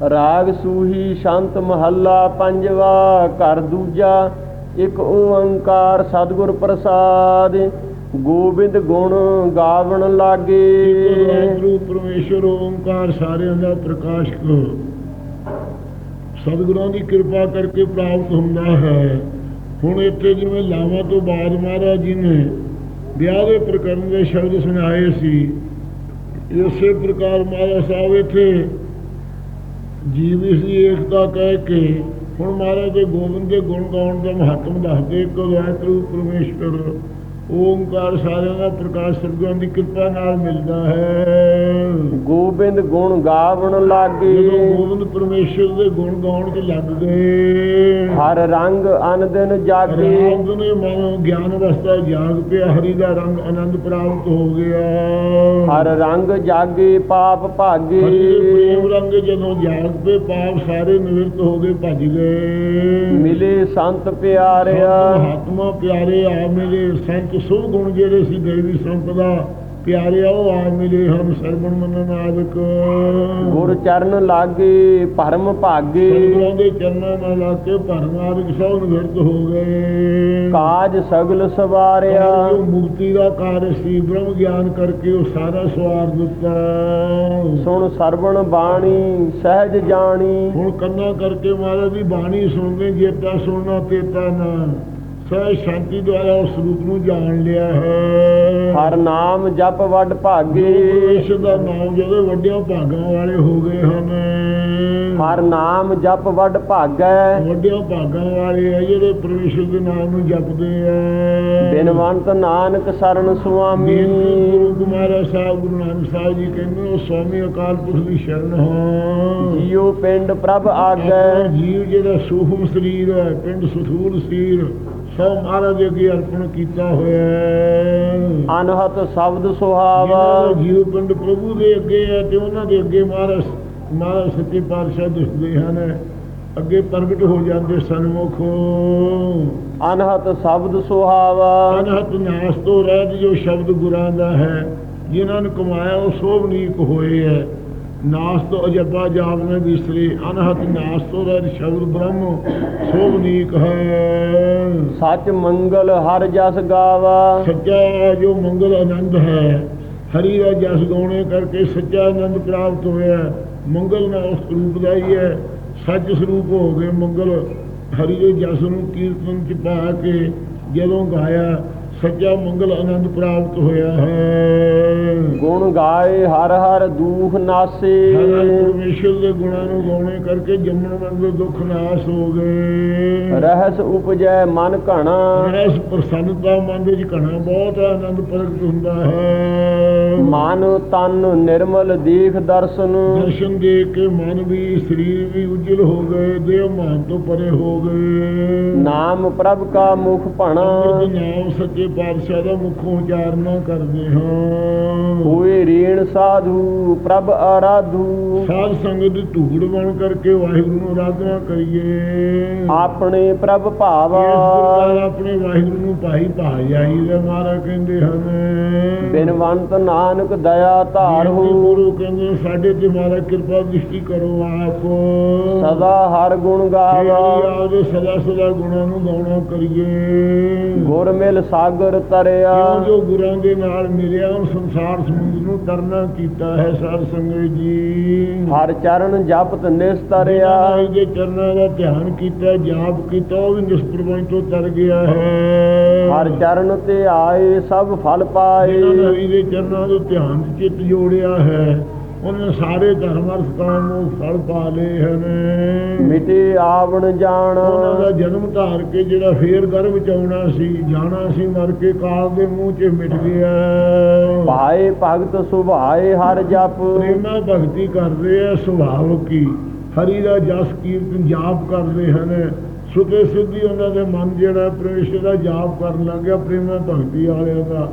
ਰਾਗ ਸੂਹੀ ਸ਼ਾਂਤ ਮਹੱਲਾ ਪੰਜਵਾ, ਘਰ ਦੂਜਾ, ਇੱਕ ਓੰਕਾਰ ਸਤਿਗੁਰ ਪ੍ਰਸਾਦ, ਗੋਬਿੰਦ ਗੁਣ ਗਾਵਣ ਲਾਗੇ। ਵਾਹਿਗੁਰੂ ਪਰਮੇਸ਼ਰ ਓੰਕਾਰ ਸਾਰਿਆਂ ਦਾ ਪ੍ਰਕਾਸ਼ਕ। ਸਤਿਗੁਰਾਂ ਦੀ ਕਿਰਪਾ ਕਰਕੇ ਪ੍ਰਾਪਤ ਹੁੰਦਾ ਹੈ। ਹੁਣ ਇੱਥੇ ਜਿਵੇਂ ਲਾਵਾਂ ਤੋਂ ਬਾਅਦ ਮਹਾਰਾਜ ਜੀ ਨੇ ਵਿਆਹ ਦੇ ਪ੍ਰਕਰਨ ਦੇ ਸ਼ਬਦ ਸੁਣਾਏ ਸੀ, ਇਸੇ ਪ੍ਰਕਾਰ ਮਹਾਰਾਜ ਸਾਹਿਬ ਇੱਥੇ ਜੀਵ ਇਸ ਦੀ ਏਕਤਾ ਕਹਿ ਕੇ ਹੁਣ ਮਹਾਰਾਜ ਦੇ ਗੋਬਿੰਦ ਦੇ ਗੁਣ ਗਾਉਣ ਦਾ ਮਹੱਤਵ ਦੱਸਦੇ ਇੱਕ ਵਾਹਿਗੁਰੂ ਪਰਮੇਸ਼ਰ ਓੰਕਾਰ ਸਾਰਿਆਂ ਦਾ ਪ੍ਰਕਾਸ਼ ਸਤਿਗੁਰਾਂ ਦੀ ਕਿਰਪਾ ਨਾਲ ਮਿਲਦਾ ਹੈ। ਗੋਬਿੰਦ ਗੁਣ ਗਾਵਣ ਜਦੋਂ ਲਾਗੇ ਗੋਬਿੰਦ ਪਰਮੇਸ਼ਰ ਦੇ ਗੁਣ ਗਾਉਣ ਤੇ ਲੱਗ ਗਏ ਹਰ ਰੰਗ ਅਨ ਦਿਨ ਜਾਗੇ ਰਾਮ ਨੇ ਮਨੋ ਗਿਆਨ ਅਵਸਥਾ ਜਾਗ ਪਿਆ। ਹਰੀ ਦਾ ਰੰਗ ਆਨੰਦ ਪ੍ਰਾਪਤ ਹੋ ਗਿਆ। ਹਰ ਰੰਗ ਜਾਗੇ ਪਾਪ ਭਾਗੇ। ਪ੍ਰੇਮ ਰੰਗ ਜਦੋਂ ਜਾਗ ਪਏ ਪਾਪ ਸਾਰੇ ਨਿਵਰਤ ਹੋ ਗਏ ਭੱਜ ਗਏ। ਮਿਲੇ ਸੰਤ ਪਿਆਰਿਆ। ਮਹਾਤਮਾ ਪਿਆਰੇ ਆ ਮਿਲੇ ਸੰਤ ਸੁਭ ਗੁਣ ਜਿਹੜੇ ਸੀ ਦੇਵੀ ਸੰਪਦਾ ਪਿਆਰੇ ਆ ਉਹ ਆ ਮਿਲੇ ਹਨ ਸਰਵਣ ਮੰਨਣ ਆਦਿਕ ਗੁਰ ਚਰਨ ਲਾਗੇ ਭਰਮ ਭਾਗੇ। ਸਤਿਗੁਰਾਂ ਦੇ ਚਰਨਾਂ ਨਾਲ ਲਾ ਕੇ ਭਰਮਾਰਗ ਸਭ ਨਿਵਰਤ ਹੋ ਗਏ। ਕਾਜ ਸਗਲ ਸਵਾਰਿਆ। ਮੁਕਤੀ ਦਾ ਕਾਰਜ ਸੀ ਬ੍ਰਹਮ ਗਿਆਨ ਕਰਕੇ ਉਹ ਸਾਰਾ ਸਵਾਰ ਦਿੱਤਾ। ਸੁਣ ਸਰਵਣ ਬਾਣੀ ਸਹਿਜ ਜਾਣੀ। ਹੁਣ ਕੰਨਾਂ ਕਰਕੇ ਮਹਾਰਾਜ ਦੀ ਬਾਣੀ ਸੁਣਦੇ ਜੇਤਾ ਸੁਣਨਾ ਤੇਤਾ ਨਾ। ਸਹਿ ਸ਼ਾਂਤੀ ਦੁਆਰਾ ਉਸ ਰੂਪ ਨੂੰ ਜਾਣ ਲਿਆ ਹੈ। ਹਰ ਨਾਮ ਜਪ ਵੱਡ ਭਾਗੇ। ਇਸ ਦਾ ਨਾਮ ਜਦੋਂ ਵੱਡਿਆਂ ਭਾਗਾਂ ਵਾਲੇ ਹੋ ਗਏ ਹਨ। ਹਰ ਨਾਮ ਜਪ ਵੱਡ ਭਾਗੈ। ਵੱਡਿਆਂ ਭਾਗਾਂ ਵਾਲੇ ਆ ਜਿਹੜੇ ਪਰਮੇਸ਼ਰ ਦੇ ਨਾਮ ਨੂੰ ਜਪਦੇ ਆ। ਬਿਨਵੰਤ ਨਾਨਕ ਸਰਨ ਸੁਆਮੀ। ਗੁਰੂ ਕੁਮਾਰਾ ਸਾਹਿਬ ਗੁਰੂ ਨਾਨਕ ਸਾਹਿਬ ਜੀ ਕਹਿੰਦੇ ਉਹ ਸਵਾਮੀ ਅਕਾਲ ਪੁਰਖ ਦੀ ਸ਼ਰਨ ਹਾਂ। ਜੀਉ ਪਿੰਡ ਪ੍ਰਭ ਆਗੈ। ਜੀਵ ਜਿਹੜਾ ਸੂਖਮ ਸਰੀਰ ਹੈ ਪਿੰਡ ਸਥੂਲ ਸਰੀਰ। ਸਭ ਮਹਾਰਾਜ ਅੱਗੇ ਅਰਪਣ ਕੀਤਾ ਹੋਇਆ ਅਨਹਤ ਸ਼ਬਦ ਸੁਹਾਵਾ। ਜੀਵ ਪਿੰਡ ਪ੍ਰਭੂ ਦੇ ਅੱਗੇ ਹੈ ਤੇ ਉਹਨਾਂ ਦੇ ਅੱਗੇ ਮਹਾਰਾਜ ਮਹਾਰਾਜ ਸੱਚੇ ਪਾਤਸ਼ਾਹ ਦਿਸਦੇ ਹਨ। ਅੱਗੇ ਪ੍ਰਗਟ ਹੋ ਜਾਂਦੇ ਸਨਮੁਖ। ਅਨਹਤ ਸ਼ਬਦ ਸੁਹਾਵਾ। ਅਨਹਤ ਨਾਸ ਤੋਂ ਰਹਿਤ ਜੋ ਸ਼ਬਦ ਗੁਰਾਂ ਦਾ ਹੈ ਜਿਨ੍ਹਾਂ ਨੂੰ ਕਮਾਇਆ ਉਹ ਸੋਭਨੀਕ ਹੋਏ ਹੈ। ਨਾਸ ਤੋਂ ਅਜੱਬਾ ਜਾਪ ਨੇ ਵਿਸਰੇ ਅਨਹਤ ਨਾਸ ਤੋਂ ਰਹਿਤ ਸ਼ਬਦ ਬ੍ਰਹਮ ਸੋਭਨੀਕ ਹੈ। ਸੱਚ ਮੰਗਲ ਹਰ ਜਸ ਗਾਵਾ। ਸੱਚਾ ਜੋ ਮੰਗਲ ਆਨੰਦ ਹੈ। ਹਰੀ ਦਾ ਜਸ ਗਾਉਣੇ ਕਰਕੇ ਸੱਚਾ ਆਨੰਦ ਪ੍ਰਾਪਤ ਹੋਇਆ ਮੰਗਲ ਨਾਲ ਉਸ ਰੂਪ ਦਾ ਹੀ ਹੈ। ਸੱਚ ਸਰੂਪ ਹੋ ਗਏ ਮੰਗਲ। ਹਰੀ ਦੇ ਜਸ ਨੂੰ ਕੀਰਤਨ ਚ ਪਾ ਕੇ ਜਦੋਂ ਗਾਇਆ ਸੱਚਾ ਮੰਗਲ ਆਨੰਦ ਪ੍ਰਾਪਤ ਹੋਇਆ ਹੈ। ਗੁਣ ਗਾਏ ਹਰ ਹਰ ਦੂਖ ਨਾਸੇ। ਪਰਮੇਸ਼ਰ ਦੇ ਗੁਣਾਂ ਨੂੰ ਗਾਉਣੇ ਕਰਕੇ ਜੰਮਣ ਦੇ ਦੁੱਖ ਨਾਸ ਹੋ ਗਏ। ਰਹਿਸ ਉਪਜੈ ਮਨ ਘਣਾ। ਇਸ ਪ੍ਰਸੰਨਤਾ ਮਨ ਦੇ ਵਿੱਚ ਘਣਾ ਬਹੁਤ ਆਨੰਦ ਪ੍ਰਗਟ ਹੁੰਦਾ ਹੈ। ਮਨ ਤਨ ਨਿਰਮਲ ਦੇਖ ਦਰਸ਼ਨ। ਦਰਸ਼ਨ ਦੇ ਕੇ ਮਨ ਵੀ ਸਰੀਰ ਵੀ ਉਜਲ ਹੋ ਗਏ ਦੇਹ ਮਾਨ ਤੋਂ ਪਰੇ ਹੋ ਗਏ। ਨਾਮ ਪ੍ਰਭ ਕਾ ਮੁਖ ਭਣਾ। ਨਾਮ ਸੱਚੇ ਪਾਤਸ਼ਾਹ ਦਾ ਮੁੱਖੋਂ ਉਚਾਰਨਾ ਕਰਦੇ ਹਾਂ। ਹੋਏ ਰੇਣ ਸਾਧੂ ਪ੍ਰਭ ਆਰਾਧੂ। ਸਾਧ ਸੰਗਤ ਦੀ ਧੂੜ ਬਣ ਕਰਕੇ ਵਾਹਿਗੁਰੂ ਨੂੰ ਆਰਾਧਨਾ ਕਰੀਏ। ਆਪਣੇ ਪ੍ਰਭ ਭਾਵਾ। ਆਪਣੇ ਵਾਹਿਗੁਰੂ ਨੂੰ ਭਾਈ ਭਾਈ ਆਈਦਾ ਮਹਾਰਾਜ ਕਹਿੰਦੇ ਹਨ। ਬਿਨਵੰਤ ਨਾਨਕ ਦਇਆ ਧਾਰਹੁ ਗੁਰੂ ਕਹਿੰਦੇ ਸਾਡੇ ਤੇ ਮਹਾਰਾਜ ਕਿਰਪਾ ਦ੍ਰਿਸ਼ਟੀ ਕਰੋ ਆਪ। ਸਦਾ ਹਰ ਗੁਣ ਗਾਵਾ। ਆਦੇ ਸਦਾ ਸਦਾ ਗੁਣਾਂ ਨੂੰ ਗਾਉਣਾ ਕਰੀਏ। ਗੁਰ ਮਿਲ ਸਾਗਰ ਤਰਿਆ। ਜੋ ਗੁਰਾਂ ਦੇ ਨਾਲ ਮਿਲਿਆ ਉਹ ਸੰਸਾਰ ਸਮੁੰਦਰ ਨੂੰ ਤਰਨਾ ਕੀਤਾ ਹੈ ਸਾਧ ਸੰਗਤ ਜੀ। ਹਰ ਚਰਨ ਜਪਤ ਨਿਸਤਰਿਆ। ਜਿਨ੍ਹਾਂ ਦੇ ਚਰਨਾਂ ਦਾ ਧਿਆਨ ਕੀਤਾ ਜਾਪ ਕੀਤਾ ਉਹ ਵੀ ਨਿਸਪਰਵਾਈ ਤੋਂ ਤਰ ਗਿਆ ਹੈ। ਹਰ ਚਰਨ ਤੇ ਆਏ ਸਭ ਫਲ ਪਾਏ। ਜਿਨ੍ਹਾਂ ਨੇ ਹਰੀ ਦੇ ਚਰਨਾਂ ਤੋਂ ਧਿਆਨ ਚਿੱਤ ਜੋੜਿਆ ਹੈ। ਉਹਨਾਂ ਸਾਰੇ ਧਰਮ ਅਰਥ ਕਾਮ ਨੂੰ ਫਲ ਪਾ ਲਏ ਹਨ ਮਿਟੇ ਆਵਣ ਜਾਣ। ਉਹਨਾਂ ਦਾ ਜਨਮ ਧਾਰ ਕੇ ਜਿਹੜਾ ਫੇਰ ਗਰਭ ਚ ਆਉਣਾ ਸੀ ਜਾਣਾ ਸੀ ਮਰ ਕੇ ਕਾਲ ਦੇ ਮੂੰਹ 'ਚ ਮਿਟ ਗਿਆ। ਭਾਏ ਭਗਤ ਸੁਭਾਏ ਹਰ ਜਪ। ਪ੍ਰੇਮਾ ਭਗਤੀ ਕਰਦੇ ਆ ਸੁਭਾਵ ਕੀ? ਹਰੀ ਦਾ ਜਸ ਕੀਰਤਨ ਜਾਪ ਕਰਦੇ ਹਨ। ਸੁਤੇ ਸਿੱਧੀ ਉਹਨਾਂ ਦੇ ਮਨ ਜਿਹੜਾ ਪਰਮੇਸ਼ਰ ਦਾ ਜਾਪ ਕਰਨ ਲੱਗਿਆ ਪ੍ਰੇਮਾ ਭਗਤੀ ਵਾਲਿਆਂ ਦਾ।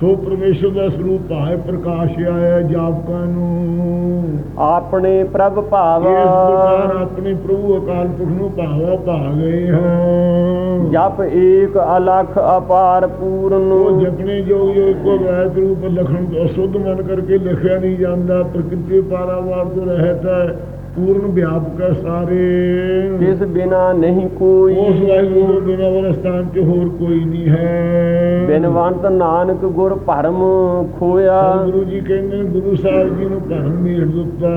ਸੋ ਪਰਮੇਸ਼ਰ ਦਾ ਸਰੂਪ ਭਾਏ ਪ੍ਰਕਾਸ਼ ਆਇਆ ਜਾਪਕਾਂ ਨੂੰ। ਆਪਣੇ ਪ੍ਰਭ ਭਾਵਾ ਇਸ ਪ੍ਰਕਾਰ ਆਪਣੇ ਪ੍ਰਭੂ ਅਕਾਲ ਪੁਰਖ ਨੂੰ ਭਾਵਾ ਭਾ ਗਏ ਹਾਂ। ਜਪ ਏਕ ਅਲਖ ਅਪਾਰ ਪੂਰਨ। ਉਹ ਜਪਣੇ ਜੋ ਜੋ ਕੋ ਵੈਦ ਰੂਪ ਲਖਣ ਤੋਂ ਅਸ਼ੁੱਧ ਮਨ ਕਰਕੇ ਲਿਖਿਆ ਨਹੀਂ ਜਾਂਦਾ ਪ੍ਰਕਿਰਤੀ ਪਾਰਾਵਾਰ ਤੋਂ ਰਹਿਤ ਹੈ। ਪੂਰਨ ਵਿਆਪਕ ਸਾਰੇ। ਤਿਸ ਬਿਨਾ ਨਹੀਂ ਕੋਈ ਉਸ ਵਾਹਿਗੁਰੂ ਬਿਨਾਂ ਵਰ ਸਥਾਨ 'ਚ ਹੋਰ ਕੋਈ ਨਹੀਂ ਹੈ। ਬਿਨਵੰਤ ਨਾਨਕ ਗੁਰ ਭਰਮ ਖੋਇਆ। ਗੁਰੂ ਜੀ ਕਹਿੰਦੇ ਗੁਰੂ ਸਾਹਿਬ ਜੀ ਨੂੰ ਭਰਮ ਮੇੜ ਦਿੱਤਾ।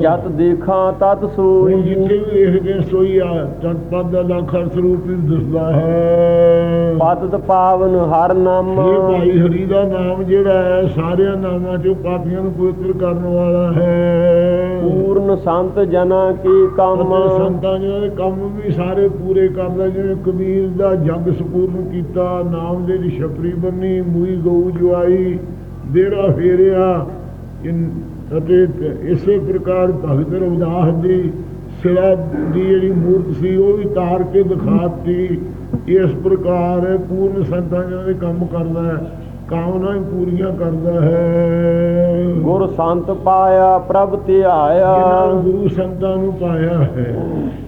ਜਤ ਦੇਖਾਂ ਤਤ ਸੋਈ। ਜਿੱਥੇ ਵੀ ਦੇਖਦੇ ਸੋਈ ਆ ਚੰਪਦ ਦਾ ਲੱਖਰ ਸਰੂਪ ਹੀ ਦਿਸਦਾ ਹੈ। ਪਤਤ ਪਾਵਨ ਹਰ ਨਾਮ। ਇਹ ਭਾਈ ਹਰੀ ਦਾ ਨਾਮ ਜਿਹੜਾ ਹੈ ਸਾਰਿਆਂ ਨਾਮਾਂ ਚੋਂ ਪਾਪੀਆਂ ਨੂੰ ਪਵਿੱਤਰ ਕਰਨ ਵਾਲਾ ਹੈ। ਪੂਰਨ ਸੰਤ ਜਨਾ ਕੀ ਕੰਮ? ਸੰਤਾਂ ਦੇ ਕੰਮ ਵੀ ਸਾਰੇ ਪੂਰੇ ਕਰਦਾ, ਜਿਵੇਂ ਕਬੀਰ ਦਾ ਜਗ ਸਪੂਰਨ ਕੀਤਾ, ਨਾਮ ਦੇ ਦੀ ਛਪਰੀ ਬੰਨੀ, ਮੂਈ ਗਊ ਜਵਾਈ ਦੇਰਾ ਫੇਰਿਆ ਅਤੇ ਇਸੇ ਪ੍ਰਕਾਰ ਭਗਤ ਰਵਿਦਾਸ ਦੀ ਸਿਰਾ ਦੀ ਜਿਹੜੀ ਮੂਰਤ ਸੀ, ਉਹ ਵੀ ਤਾਰ ਕੇ ਦਿਖਾਤੀ ਇਸ ਪ੍ਰਕਾਰ ਪੂਰਨ ਸੰਤਾਂ ਜਿਹਨਾਂ ਦੇ ਕੰਮ ਕਰਦਾ ਹੈ। ਕਾਮਨਾ ਹੀ ਪੂਰੀਆਂ ਕਰਦਾ ਹੈ। ਗੁਰ ਸੰਤ ਪਾਇਆ ਪ੍ਰਭ ਧਿਆਇਆ। ਜਿਨ੍ਹਾਂ ਨੂੰ ਗੁਰੂ ਸੰਤਾਂ ਨੂੰ ਪਾਇਆ ਹੈ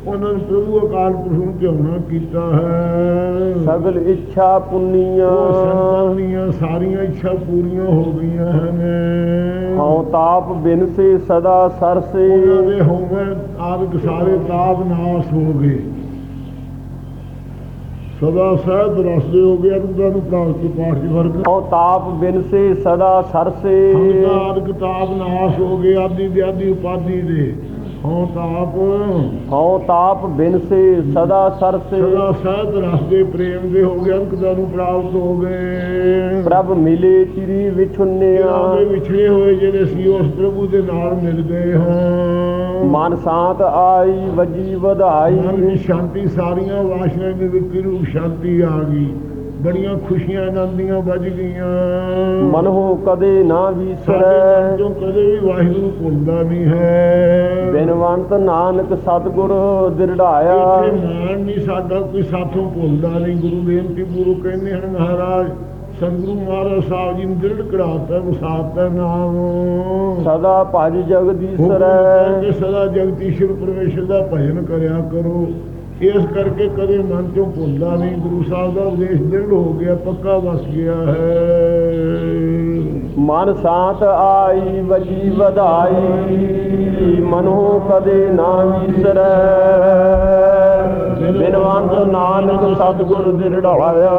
ਉਹਨਾਂ ਨੂੰ ਪ੍ਰਭੂ ਅਕਾਲ ਪੁਰਖ ਨੂੰ ਧਿਆਉਣਾ ਕੀਤਾ ਹੈ। ਸਗਲ ਇੱਛਾ ਪੁੰਨੀਆਂ। ਸੰਤਾਂ ਦੀਆਂ ਸਾਰੀਆਂ ਇੱਛਾ ਪੂਰੀਆਂ ਹੋ ਗਈਆਂ ਹਨ। ਹਉ ਤਾਪ ਬਿਨ ਸੇ ਸਦਾ ਸਰਸੇ। ਉਹਨਾਂ ਦੇ ਹੋਵੇ ਆਦਿਕ ਸਾਰੇ ਤਾਪ ਨਾਸ ਹੋ ਗਏ। ਸਦਾ ਸਹਿਤ ਰਸਦੇ ਹੋ ਗਏ ਅਨੰਦਾਂ ਨੂੰ ਪ੍ਰਾਪਤ ਪਾਠ ਦੀ ਵਰਗ। ਹਉ ਤਾਪ ਬਿਨ ਸੇ ਸਦਾ ਸਰਸੇ। ਕਿਤਾਬ ਨਾਸ ਹੋ ਗਏ ਆਦਿ ਵਿਆਦੀ ਉਪਾਦੀ ਦੇ। ਹਾਂ ਤਾਪ। ਹਉ ਤਾਪ ਬਿਨ ਸੇ ਸਦਾ ਸਰਸੇ ਸਦਾ ਸਹਿਤ ਰਸਦੇ ਪ੍ਰੇਮ ਦੇ ਹੋ ਗਏ ਅੰਕਦਾਂ ਨੂੰ ਪ੍ਰਾਪਤ ਹੋ ਗਏ। ਪ੍ਰਭ ਮਿਲੇ ਚਿਰੀ ਵਿਛੁੰਨਿਆ। ਦੇ ਵਿਛੜੇ ਹੋਏ ਜਿਹੜੇ ਸੀ ਉਸ ਪ੍ਰਭੂ ਦੇ ਨਾਲ ਮਿਲ ਗਏ ਹਾਂ। ਮਨ ਸ਼ਾਂਤ ਆਈ ਵਜੀ ਵਧਾਈ। ਮਨ ਦੀ ਸ਼ਾਂਤੀ ਸਾਰੀਆਂ ਵਾਸ਼ਨਾ ਦੇ ਵਿੱਚ ਰੂਪ ਸ਼ਾਂਤੀ ਆ ਗਈ। ਬੜੀਆਂ ਖੁਸ਼ੀਆਂ ਆਨੰਦੀਆਂ ਵੱਜ ਗਈਆਂ। ਮਨਹੁ ਕਦੇ ਨਾ ਮਨ ਵਿਸਰੈ। ਚੋਂ ਕਦੇ ਵੀ ਵਾਹਿਗੁਰੂ ਭੁੱਲਦਾ ਨਹੀਂ ਹੈ। ਬਿਨਵੰਤ ਨਾਨਕ ਸਤਿਗੁਰ ਦਿਰੜਾਇਆ। ਮਾਨ ਨਹੀਂ ਸਾਡਾ ਕੋਈ ਸਾਥੋਂ ਭੁੱਲਦਾ ਨਹੀਂ। ਗੁਰੂ ਬੇਨਤੀ ਗੁਰੂ ਕਹਿੰਦੇ ਹਨ ਮਹਾਰਾਜ ਸਤਿਗੁਰੂ ਮਹਾਰਾਜ ਸਾਹਿਬ ਜੀ ਨੂੰ ਦ੍ਰਿੜ ਕਰਾਤਾ ਵਸਾਤਾ ਨਾਮ। ਸਦਾ ਭਜ ਜਗਦੀਸ਼ਰੈ ਸਦਾ ਜਗਦੀਸ਼ਰ ਪਰਮੇਸ਼ਰ ਦਾ ਭਜਨ ਕਰਿਆ ਕਰੋ। ਇਸ ਕਰਕੇ ਕਦੇ ਮਨ ਚੋਂ ਭੁੱਲਦਾ ਨਹੀਂ। ਗੁਰੂ ਸਾਹਿਬ ਦਾ ਉਪਦੇਸ਼ ਦ੍ਰਿੜ ਹੋ ਗਿਆ, ਪੱਕਾ ਵਸ ਗਿਆ ਹੈ। ਮਨ ਸ਼ਾਂਤ ਆਈ, ਵਜੀ ਵਧਾਈ, ਮਨੋ ਕਦੇ ਨਾ ਵਿਸਰੈ। ਬਿਨਵੰਤ ਨਾਨਕ ਸਤਿਗੁਰ ਦਿਰੜਾਇਆ